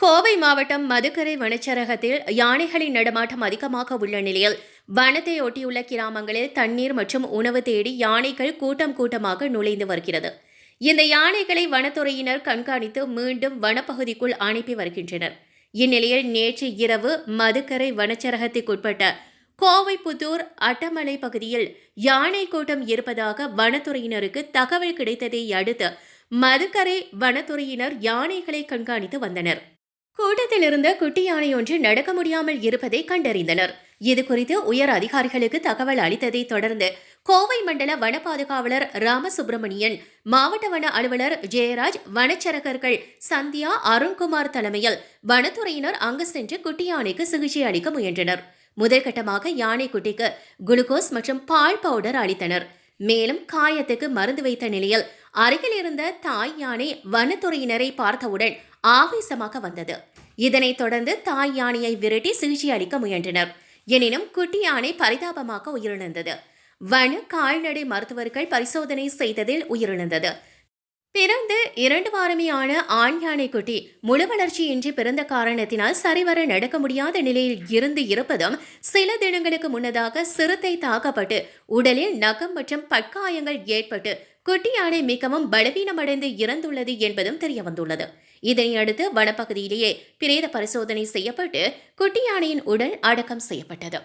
கோவை மாவட்டம் மதுக்கரை வனச்சரகத்தில் யானைகளின் நடமாட்டம் அதிகமாக உள்ள நிலையில் வனத்தை ஒட்டியுள்ள கிராமங்களில் தண்ணீர் மற்றும் உணவு தேடி யானைகள் கூட்டம் கூட்டமாக நுழைந்து வருகிறது. இந்த யானைகளை வனத்துறையினர் கண்காணித்து மீண்டும் வனப்பகுதிக்குள் அனுப்பி வருகின்றனர். இந்நிலையில் நேற்று இரவு மதுக்கரை வனச்சரகத்திற்குட்பட்ட கோவைப்புத்தூர் அட்டமலை பகுதியில் யானை கூட்டம் இருப்பதாக வனத்துறையினருக்கு தகவல் கிடைத்ததை அடுத்து மதுக்கரை வனத்துறையினர் யானைகளை கண்காணித்து வந்தனர். கூட்டத்தில் இருந்த குட்டி யானை ஒன்று நடக்க முடியாமல் இருப்பதை கண்டறிந்தனர். இது குறித்து உயர் அதிகாரிகளுக்கு தகவல் அளித்ததை தொடர்ந்து கோவை மண்டல வன பாதுகாவலர் ராமசுப்பிரமணியன் மாவட்ட வன அலுவலர் ஜெயராஜ் வனச்சரகர்கள் சந்தியா அருண்குமார் தலைமையில் வனத்துறையினர் அங்கு சென்று குட்டி யானைக்கு சிகிச்சை அளிக்க முயன்றனர். முதற்கட்டமாக யானை குட்டிக்கு குளுக்கோஸ் மற்றும் பால் பவுடர் அளித்தனர். மேலும் காயத்துக்கு மருந்து வைத்த நிலையில் அருகில் இருந்த தாய் யானை வனத்துறையினரை பார்த்தவுடன் ஆவேசமாக வந்தது. இதனைத் தொடர்ந்து தாய் யானையை விரட்டி சிகிச்சை அளிக்க முயன்றனர். எனினும் குட்டி யானை பரிதாபமாக உயிரிழந்தது. வன கால்நடை மருத்துவர்கள் பரிசோதனை செய்ததில் உயிரிழந்தது. பிறந்து இரண்டு வாரமே ஆன ஆண் யானைக்குட்டி முழு வளர்ச்சியின்றி பிறந்த காரணத்தினால் சரிவர நடக்க முடியாத நிலையில் இருந்து இருப்பதும் சில தினங்களுக்கு முன்னதாக சிறுத்தை தாக்கப்பட்டு உடலில் நகம் மற்றும் பட்காயங்கள் ஏற்பட்டு குட்டி யானை மிகவும் பலவீனமடைந்து இறந்துள்ளது என்பதும் தெரியவந்துள்ளது. இதனையடுத்து வனப்பகுதியிலேயே பிரேத பரிசோதனை செய்யப்பட்டு குட்டி யானையின் உடல் அடக்கம் செய்யப்பட்டது.